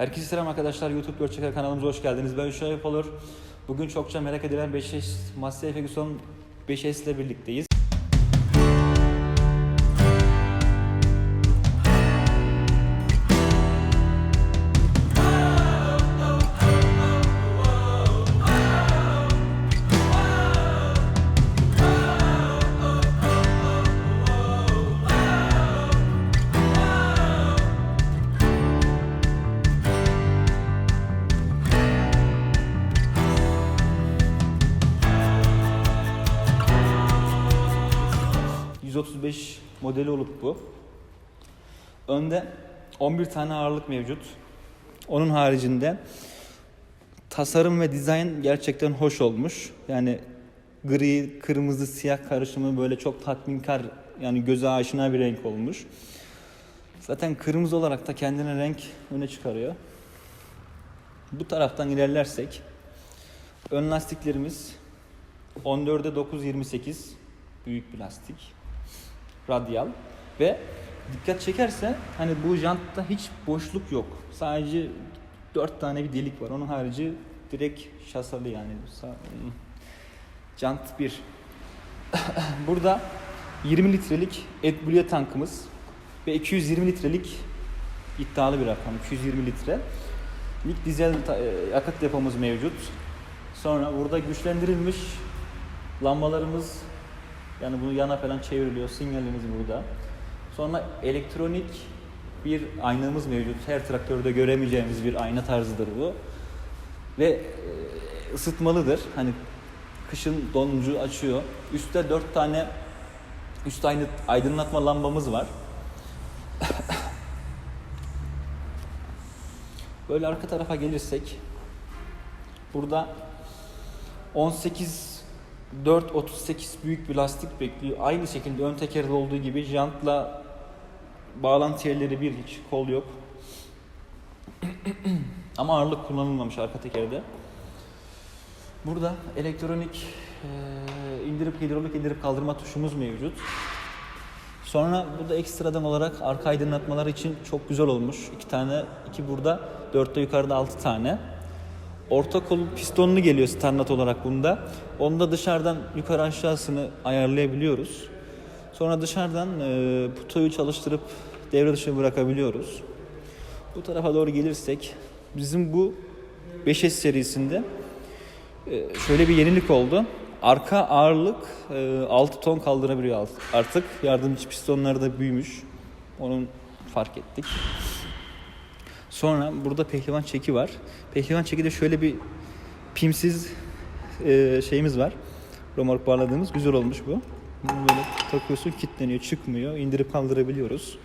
Herkese selam arkadaşlar. YouTube Görçeker kanalımıza hoş geldiniz. Ben Şahip Olur. Bugün çokça merak edilen 5S Massey Ferguson 5S ile birlikteyiz. ...135 modeli olup bu. Önde 11 tane ağırlık mevcut. Onun haricinde tasarım ve dizayn gerçekten hoş olmuş. Yani gri, kırmızı, siyah karışımı böyle çok tatminkar yani göze aşina bir renk olmuş. Zaten kırmızı olarak da kendine renk öne çıkarıyor. Bu taraftan ilerlersek ön lastiklerimiz 14'e 928 büyük bir lastik. Radyal ve dikkat çekerse hani bu jantta hiç boşluk yok. Sadece 4 tane bir delik var. Onun harici direkt şasalı yani. Jant 1. Burada 20 litrelik AdBlue tankımız ve 220 litrelik iddialı bir rakam. 220 litre. Lik dizel e, yakıt depomuz mevcut. Sonra burada güçlendirilmiş lambalarımız yani bunu yana falan çevriliyor. Sinyalimiz burada. Sonra elektronik bir aynamız mevcut. Her traktörde göremeyeceğimiz bir ayna tarzıdır bu. Ve e, ısıtmalıdır. Hani kışın donuncu açıyor. Üstte dört tane üst aydınlatma lambamız var. Böyle arka tarafa gelirsek burada 18 4.38 büyük bir lastik bekliyor. Aynı şekilde ön tekerde olduğu gibi jantla bağlantı yerleri bir hiç kol yok. Ama ağırlık kullanılmamış arka tekerde. Burada elektronik e, indirip hidrolik indirip kaldırma tuşumuz mevcut. Sonra burada ekstradan olarak arka aydınlatmalar için çok güzel olmuş. İki tane, iki burada, dörtte yukarıda altı tane. Orta kol pistonlu geliyor standart olarak bunda. Onda dışarıdan yukarı aşağısını ayarlayabiliyoruz. Sonra dışarıdan e, putoyu çalıştırıp devre dışı bırakabiliyoruz. Bu tarafa doğru gelirsek bizim bu 5S serisinde e, şöyle bir yenilik oldu. Arka ağırlık e, 6 ton kaldırabiliyor artık. Yardımcı pistonları da büyümüş. Onun fark ettik. Sonra burada pehlivan çeki var. Pehlivan çeki de şöyle bir pimsiz e, şeyimiz var. Romork bağladığımız güzel olmuş bu. Bunu böyle takıyorsun kilitleniyor çıkmıyor. İndirip kaldırabiliyoruz.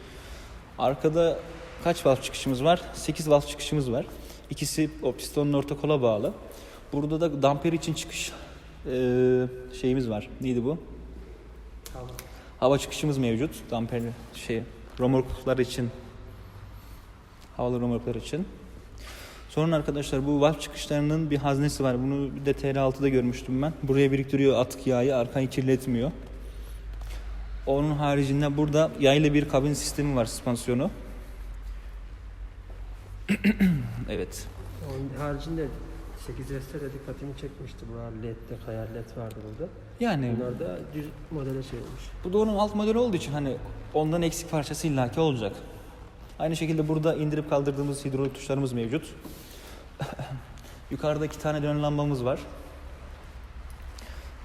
Arkada kaç valve çıkışımız var? 8 valve çıkışımız var. İkisi o pistonun orta kola bağlı. Burada da damper için çıkış e, şeyimiz var. Neydi bu? Hava çıkışımız mevcut. Damperli şey romorklar için havalı romorklar için. Sonra arkadaşlar bu valve çıkışlarının bir haznesi var. Bunu bir de TL6'da görmüştüm ben. Buraya biriktiriyor atık yağı, arkayı kirletmiyor. Onun haricinde burada yaylı bir kabin sistemi var süspansiyonu. evet. Onun haricinde 8S'te de dikkatimi çekmişti. Bu LED'de kayar LED vardı burada. Yani Bunlar da düz modele şey olmuş. bu da onun alt modeli olduğu için hani ondan eksik parçası illaki olacak. Aynı şekilde burada indirip kaldırdığımız hidrolik tuşlarımız mevcut. Yukarıda iki tane dönen lambamız var.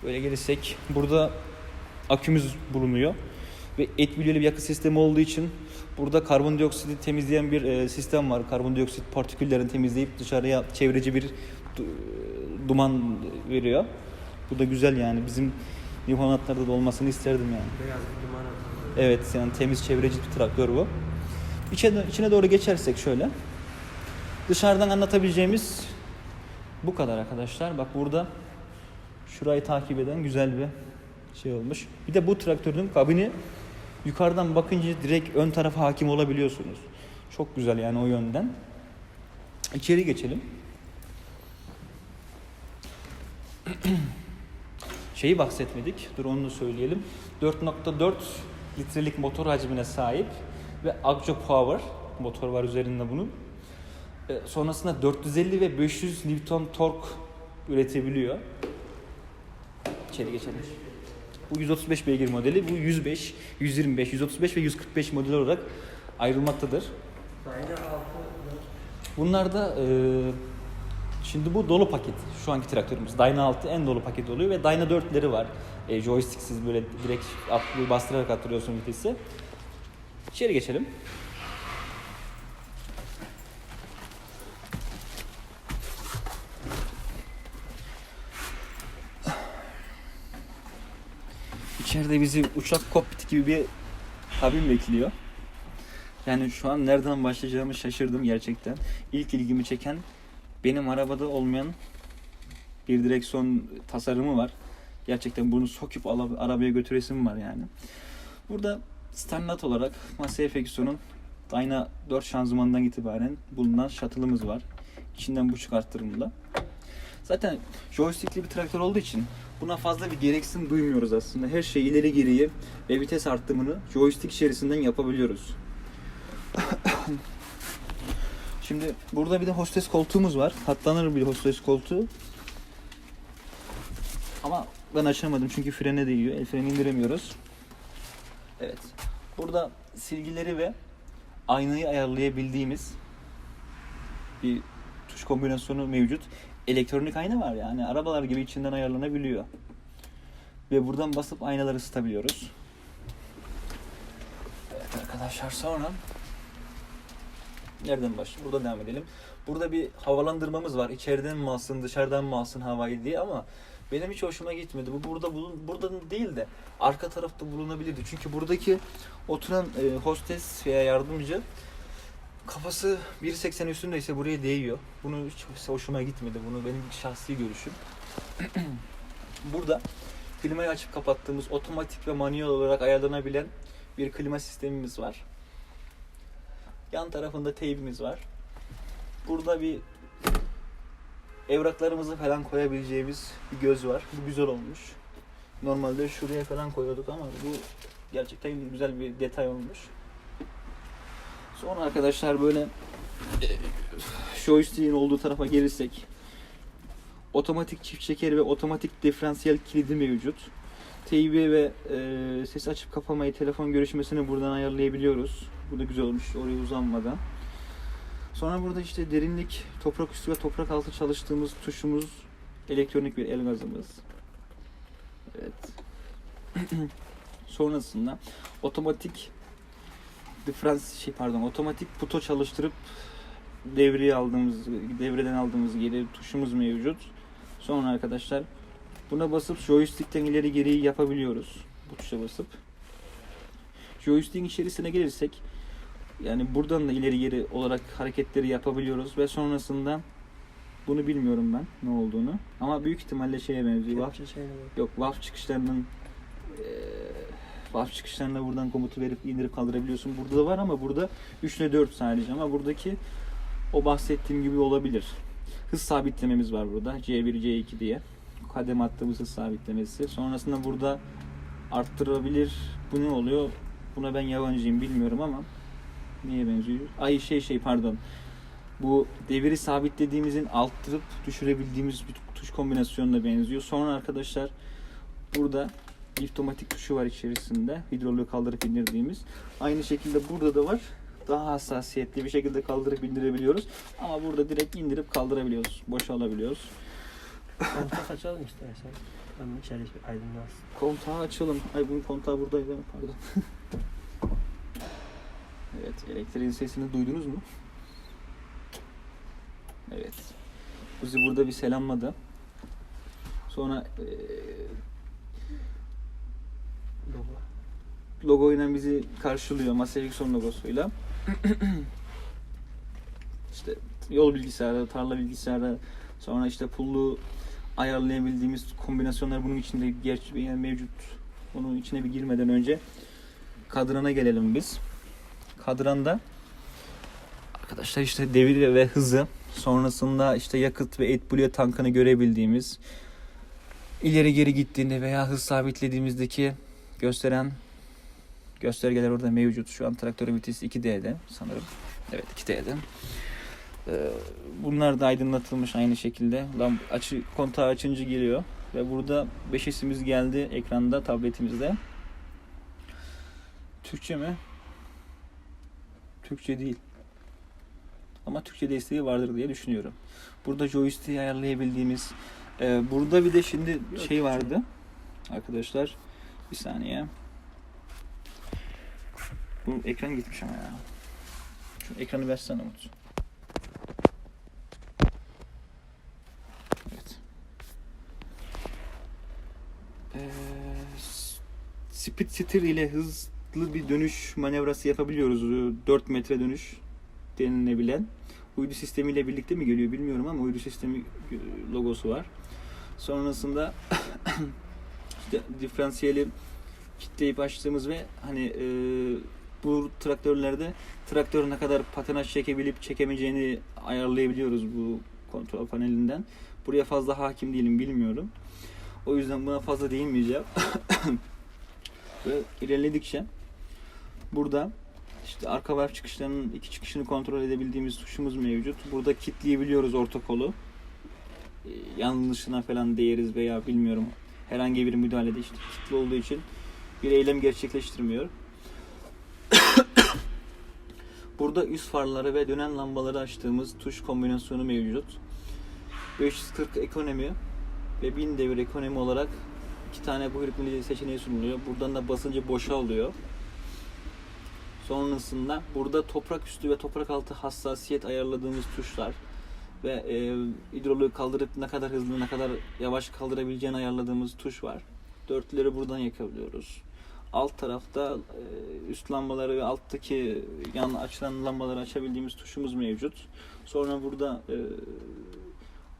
Böyle gelirsek burada akümüz bulunuyor. Ve etbiliyeli bir yakıt sistemi olduğu için burada karbondioksiti temizleyen bir e, sistem var. Karbondioksit partiküllerini temizleyip dışarıya çevreci bir du- duman veriyor. Bu da güzel yani. Bizim Nihonatlarda da olmasını isterdim yani. Beyaz bir duman. Evet yani temiz çevreci bir traktör bu. İçine, içine doğru geçersek şöyle. Dışarıdan anlatabileceğimiz bu kadar arkadaşlar. Bak burada şurayı takip eden güzel bir şey olmuş. Bir de bu traktörün kabini yukarıdan bakınca direkt ön tarafa hakim olabiliyorsunuz. Çok güzel yani o yönden. İçeri geçelim. Şeyi bahsetmedik. Dur onu söyleyelim. 4.4 litrelik motor hacmine sahip ve Agjo Power motor var üzerinde bunun. E, sonrasında 450 ve 500 Newton tork üretebiliyor. İçeri geçelim. Bu 135 beygir modeli, bu 105, 125, 135 ve 145 model olarak ayrılmaktadır. Dyna 6 Bunlar da e, şimdi bu dolu paket şu anki traktörümüz. Dyna 6 en dolu paket oluyor ve Dyna 4'leri var. E, joysticksiz böyle direkt at- bastırarak attırıyorsun vitesi. İçeri geçelim. İçeride bizi uçak kokpiti gibi bir kabin bekliyor. Yani şu an nereden başlayacağımı şaşırdım gerçekten. İlk ilgimi çeken benim arabada olmayan bir direksiyon tasarımı var. Gerçekten bunu sokup arabaya götüresim var yani. Burada standart olarak Massey Ferguson'un Dyna 4 şanzımanından itibaren bulunan shuttle'ımız var. İçinden buçuk arttırımlı. Zaten joystickli bir traktör olduğu için buna fazla bir gereksinim duymuyoruz aslında. Her şeyi ileri geriye ve vites arttırımını joystick içerisinden yapabiliyoruz. Şimdi burada bir de hostes koltuğumuz var. Katlanır bir hostes koltuğu. Ama ben açamadım çünkü frene değiyor. El freni indiremiyoruz. Evet. Burada silgileri ve aynayı ayarlayabildiğimiz bir tuş kombinasyonu mevcut. Elektronik ayna var yani. Arabalar gibi içinden ayarlanabiliyor. Ve buradan basıp aynaları ısıtabiliyoruz. Evet arkadaşlar sonra Nereden başlayayım? Burada devam edelim. Burada bir havalandırmamız var. İçeriden mi alsın, dışarıdan mı alsın havayı diye ama benim hiç hoşuma gitmedi. Bu burada bulun, burada değil de arka tarafta bulunabilirdi. Çünkü buradaki oturan e, hostes veya yardımcı kafası 1.80 üstündeyse buraya değiyor. Bunu hiç hoşuma gitmedi. Bunu benim şahsi görüşüm. burada klimayı açıp kapattığımız otomatik ve manuel olarak ayarlanabilen bir klima sistemimiz var. Yan tarafında teybimiz var. Burada bir evraklarımızı falan koyabileceğimiz bir göz var. Bu güzel olmuş. Normalde şuraya falan koyuyorduk ama bu gerçekten güzel bir detay olmuş. Sonra arkadaşlar böyle e, joystick'in olduğu tarafa gelirsek otomatik çift çeker ve otomatik diferansiyel kilidi mevcut. Teybi ve e, ses açıp kapamayı, telefon görüşmesini buradan ayarlayabiliyoruz. Bu da güzel olmuş oraya uzanmadan. Sonra burada işte derinlik, toprak üstü ve toprak altı çalıştığımız tuşumuz, elektronik bir el gazımız. Evet. Sonrasında otomatik diferans şey pardon otomatik puto çalıştırıp devreye aldığımız devreden aldığımız geri tuşumuz mevcut. Sonra arkadaşlar buna basıp joystick'ten ileri geri yapabiliyoruz. Bu tuşa basıp. Joystick'in içerisine gelirsek yani buradan da ileri geri olarak hareketleri yapabiliyoruz ve sonrasında bunu bilmiyorum ben ne olduğunu. Ama büyük ihtimalle şeye benziyor. Şeyine bak. yok valve çıkışlarının valve çıkışlarına buradan komutu verip indirip kaldırabiliyorsun. Burada da var ama burada 3 ile 4 sadece ama buradaki o bahsettiğim gibi olabilir. Hız sabitlememiz var burada. C1, C2 diye. Kademe attığımız hız sabitlemesi. Sonrasında burada arttırabilir. Bu ne oluyor? Buna ben yabancıyım bilmiyorum ama neye benziyor? Ay şey şey pardon. Bu deviri sabitlediğimizin arttırıp düşürebildiğimiz bir tuş kombinasyonuna benziyor. Sonra arkadaşlar burada liftomatik tuşu var içerisinde. Hidroliği kaldırıp indirdiğimiz. Aynı şekilde burada da var. Daha hassasiyetli bir şekilde kaldırıp indirebiliyoruz. Ama burada direkt indirip kaldırabiliyoruz. Boşa alabiliyoruz. Kontak açalım istersen. Ama içeri bir aydınlansın. Kontağı açalım. Ay bunun kontağı buradaydı. Pardon. elektriğin sesini duydunuz mu? Evet. Bizi burada bir selamladı. Sonra eee Logo. logoyla bizi karşılıyor. Massey Ferguson logosuyla. işte yol bilgisayarı, tarla bilgisayarı, sonra işte pullu ayarlayabildiğimiz kombinasyonlar bunun içinde gerçi yani mevcut. Onun içine bir girmeden önce kadrana gelelim biz. Kadranda arkadaşlar işte devir ve hızı sonrasında işte yakıt ve AdBlue tankını görebildiğimiz ileri geri gittiğinde veya hız sabitlediğimizdeki gösteren göstergeler orada mevcut. Şu an traktörün vitesi 2D'de sanırım. Evet 2D'de. Ee, bunlar da aydınlatılmış aynı şekilde. Lamp açı kontağı açınca geliyor ve burada 5S'imiz geldi ekranda tabletimizde. Türkçe mi? Türkçe değil. Ama Türkçe desteği vardır diye düşünüyorum. Burada joystick'i ayarlayabildiğimiz e, burada bir de şimdi şey vardı. Arkadaşlar bir saniye. Bu ekran gitmiş ama ya. Şu ekranı versene Umut. Evet. Ee, s- speed steer ile hızlı bir dönüş manevrası yapabiliyoruz. 4 metre dönüş denilebilen. Uydu sistemiyle birlikte mi geliyor bilmiyorum ama uydu sistemi e, logosu var. Sonrasında işte diferansiyeli kitleyip açtığımız ve hani e, bu traktörlerde traktör ne kadar patinaj çekebilip çekemeyeceğini ayarlayabiliyoruz bu kontrol panelinden. Buraya fazla hakim değilim bilmiyorum. O yüzden buna fazla değinmeyeceğim. ve ilerledikçe burada işte arka var çıkışlarının iki çıkışını kontrol edebildiğimiz tuşumuz mevcut. Burada kitleyebiliyoruz orta kolu. Ee, Yanlışına falan değeriz veya bilmiyorum. Herhangi bir müdahalede işte kitli olduğu için bir eylem gerçekleştirmiyor. Burada üst farları ve dönen lambaları açtığımız tuş kombinasyonu mevcut. 540 ekonomi ve 1000 devir ekonomi olarak iki tane bu hükümlü seçeneği sunuluyor. Buradan da basınca boşalıyor. Sonrasında burada toprak üstü ve toprak altı hassasiyet ayarladığımız tuşlar ve e, hidroliği kaldırıp ne kadar hızlı ne kadar yavaş kaldırabileceğini ayarladığımız tuş var. Dörtleri buradan yakabiliyoruz. Alt tarafta e, üst lambaları ve alttaki yan açılan lambaları açabildiğimiz tuşumuz mevcut. Sonra burada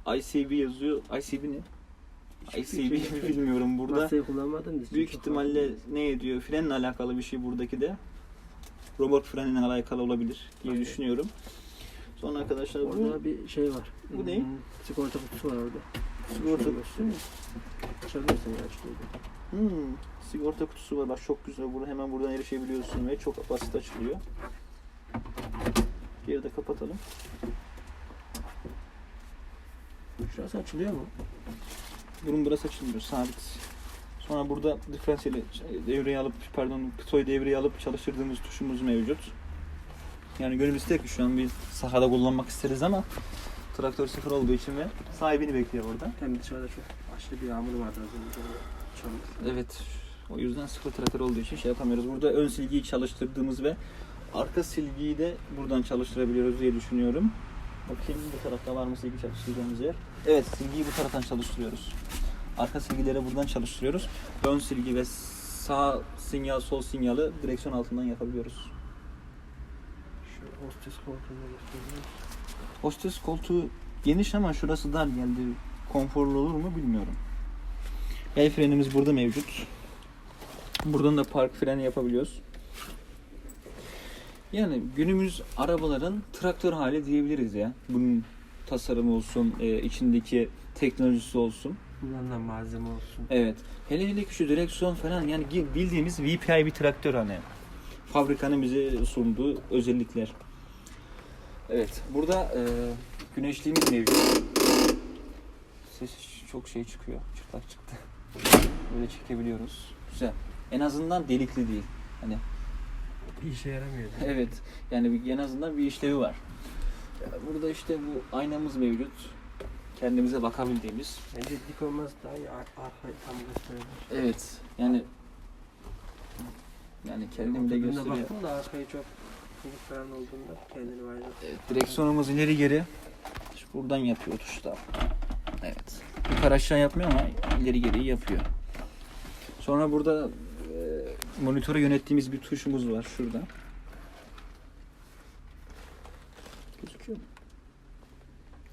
e, ICB yazıyor. ICB ne? ICB bilmiyorum burada. Masayı Büyük ihtimalle ne ediyor? Frenle alakalı bir şey buradaki de. Robot frenle alakalı olabilir diye Aynen. düşünüyorum. Sonra arkadaşlar bu Orada bir şey var. Bu ne? Hmm, Sigorta kutusu var orada. sigorta kutusu. göstereyim. Açabilirsin ya açılıyor. Hmm, sigorta kutusu var. Bak çok güzel. Burada hemen buradan erişebiliyorsun ve çok basit açılıyor. Geri de kapatalım. Şurası açılıyor mu? Bunun burası açılmıyor. Sabit. Sonra burada diferansiyeli devreye alıp pardon kıtoyu devreye alıp çalıştırdığımız tuşumuz mevcut. Yani gönül ister ki şu an bir sahada kullanmak isteriz ama traktör sıfır olduğu için ve sahibini bekliyor orada. Hem dışarıda çok aşırı bir yağmur vardı az önce. Çamur. Evet. O yüzden sıfır traktör olduğu için şey yapamıyoruz. Burada ön silgiyi çalıştırdığımız ve arka silgiyi de buradan çalıştırabiliyoruz diye düşünüyorum. Bakayım bu tarafta var mı silgi çalıştırdığımız yer. Evet silgiyi bu taraftan çalıştırıyoruz. Arka silgileri buradan çalıştırıyoruz. Ön silgi ve sağ sinyal sol sinyali direksiyon altından yapabiliyoruz. Şu. Hostes koltuğu geniş ama şurası dar geldi. Konforlu olur mu bilmiyorum. El frenimiz burada mevcut. Buradan da park freni yapabiliyoruz. Yani günümüz arabaların traktör hali diyebiliriz ya. Bunun tasarımı olsun, e, içindeki teknolojisi olsun. Kullanılan malzeme olsun. Evet. Hele hele ki şu direksiyon falan yani bildiğimiz VPI bir traktör hani. Fabrikanın bize sunduğu özellikler. Evet. Burada e, güneşliğimiz mevcut. Ses çok şey çıkıyor. Çıplak çıktı. Böyle çekebiliyoruz. Güzel. En azından delikli değil. Hani Bir işe yaramıyor. evet. Yani en azından bir işlevi var. Burada işte bu aynamız mevcut. Kendimize bakabildiğimiz. Bence dik olmaz daha iyi. Ar- Arkayı tam gösterebilir. Evet. Yani yani kendimi de gösteriyor. baktım da arkayı çok falan olduğunda kendini var. Evet, direksiyonumuz ileri geri. İşte buradan yapıyor tuşlar. Evet. Yukarı aşağı yapmıyor ama ileri geri yapıyor. Sonra burada e, monitörü yönettiğimiz bir tuşumuz var şurada. Gözüküyor mu?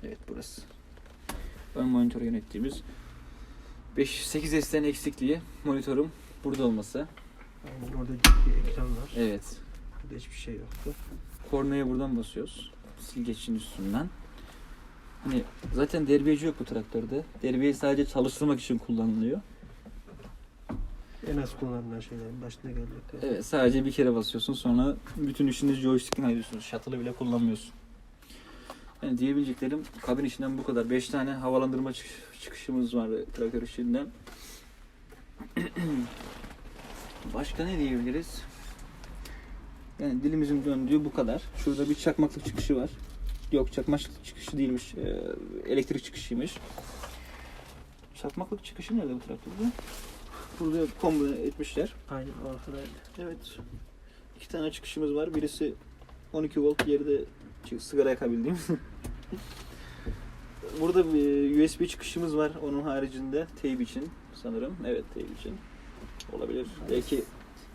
Evet burası. Ön monitörü yönettiğimiz 5-8 S'ten eksikliği monitörüm burada olması. Aynen orada bir ekran var. Evet. Burada hiçbir şey yoktu. Kornaya buradan basıyoruz. Silgeçin üstünden. Hani zaten derbiyeci yok bu traktörde. Derbiye sadece çalıştırmak için kullanılıyor. En az kullanılan şeylerin başına gelecek. Evet sadece bir kere basıyorsun sonra bütün işini joystick'in ayırıyorsunuz. Shuttle'ı bile kullanmıyorsun. Yani diyebileceklerim kabin içinden bu kadar. 5 tane havalandırma çık- çıkışımız var traktör içinden. Başka ne diyebiliriz? Yani dilimizin döndüğü bu kadar. Şurada bir çakmaklık çıkışı var. Yok çakmaklık çıkışı değilmiş. Ee, elektrik çıkışıymış. Çakmaklık çıkışı nerede bu traktörde? Burada kombine etmişler. Aynen ortadaydı. Evet. İki tane çıkışımız var. Birisi 12 volt, diğeri de çı- sigara yakabildiğim. Burada bir USB çıkışımız var. Onun haricinde teyp için sanırım. Evet teyp için. Olabilir. Belki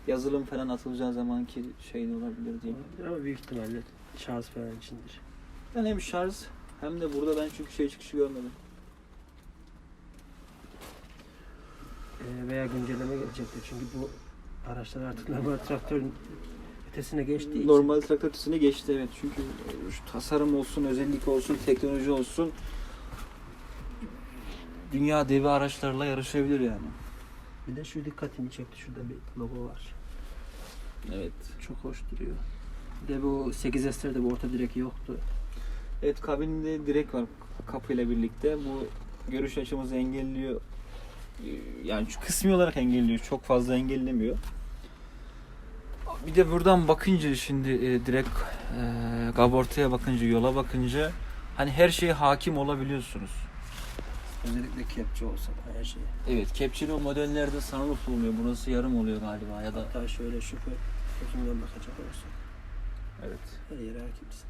yazılım falan atılacağı zamanki şey olabilir diye. Ama büyük ihtimalle şarj falan içindir. Yani hem şarj hem de burada ben çünkü şey çıkışı görmedim. Ee, veya güncelleme gelecektir. Çünkü bu araçlar artık normal traktörün ötesine için. Normal traktör ötesine geçti evet. Çünkü şu tasarım olsun, özellik olsun, teknoloji olsun dünya devi araçlarla yarışabilir yani. Bir de şu dikkatimi çekti. Şurada bir logo var. Evet. Çok hoş duruyor. Bir de bu 8S'lerde bu orta direk yoktu. Evet kabinde direk var kapıyla birlikte. Bu görüş açımızı engelliyor. Ee, Yani kısmi olarak engelliyor. Çok fazla engellemiyor. Bir de buradan bakınca şimdi e, direkt e, kabortaya bakınca, yola bakınca hani her şeye hakim olabiliyorsunuz. Özellikle kepçe olsa da her şey. Evet, kepçeli o modellerde sunroof oluyor. Burası yarım oluyor galiba ya da Hatta şöyle şoför gözünden bakacak olursa evet. her yere hakimsin.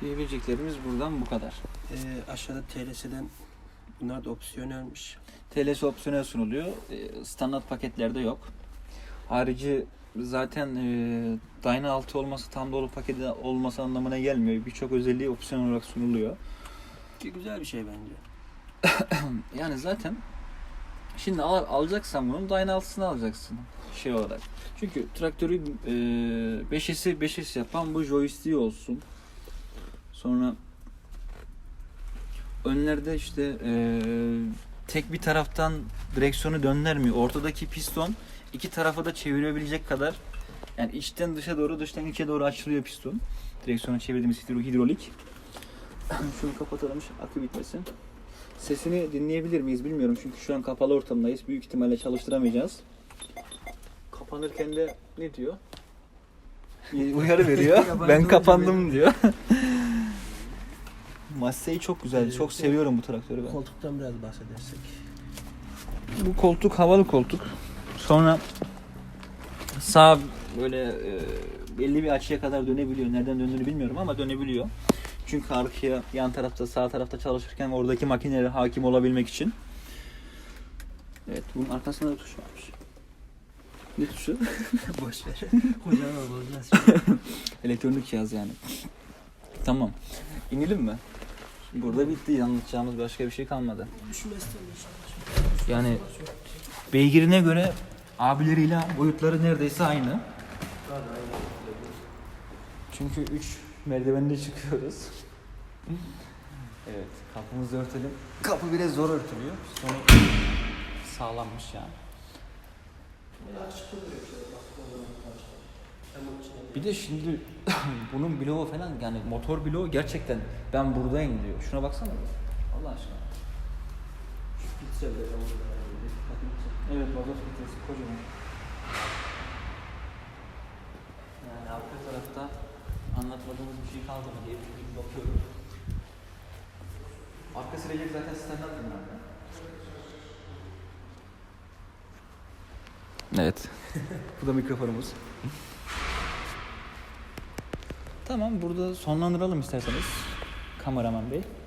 Diyebileceklerimiz buradan bu kadar. Ee, aşağıda TLS'den bunlar da opsiyonelmiş. TLS opsiyonel sunuluyor. Ee, Standart paketlerde yok. Harici zaten e, Dyna 6 olması tam dolu paketi olması anlamına gelmiyor. Birçok özelliği opsiyon olarak sunuluyor. Ki güzel bir şey bence. Yani zaten şimdi al, alacaksan bunun Dyna 6'sını alacaksın şey olarak. Çünkü traktörü e, 5S'i 5S yapan bu joystick olsun. Sonra önlerde işte e, tek bir taraftan direksiyonu döndürmüyor. Ortadaki piston iki tarafa da çevirebilecek kadar yani içten dışa doğru dıştan içe doğru açılıyor piston. Direksiyonu çevirdiğimiz hidro- hidrolik. Şunu kapatalım akü bitmesin. Sesini dinleyebilir miyiz bilmiyorum çünkü şu an kapalı ortamdayız. Büyük ihtimalle çalıştıramayacağız. Kapanırken de ne diyor? Uyarı veriyor. Ben kapandım diyor. Massey çok güzel. Evet, Çok evet. seviyorum bu traktörü ben. Koltuktan biraz bahsedersek. Bu koltuk havalı koltuk. Sonra sağ böyle e, belli bir açıya kadar dönebiliyor. Nereden döndüğünü bilmiyorum ama dönebiliyor. Çünkü arkaya yan tarafta sağ tarafta çalışırken oradaki makinelere hakim olabilmek için. Evet bunun arkasında da tuş varmış. Ne tuşu? Boş ver. Hocam olmaz. Elektronik cihaz yani. Tamam. İnelim mi? Burada bitti. Anlatacağımız başka bir şey kalmadı. Yani beygirine göre abileriyle boyutları neredeyse aynı. Çünkü 3 merdivenle çıkıyoruz. evet, kapımızı örtelim. Kapı biraz zor örtülüyor. Sonra sağlammış yani. Bir de şimdi bunun bloğu falan yani motor bloğu gerçekten ben buradayım diyor. Şuna baksana. Allah aşkına. Evet mazot filtresi kocaman. Yani arka tarafta anlatmadığımız bir şey kaldı mı diye bir bakıyorum. Arka silecek zaten standart bunlarda. Evet. Bu da mikrofonumuz. Tamam burada sonlandıralım isterseniz. Kameraman bey. Bu 18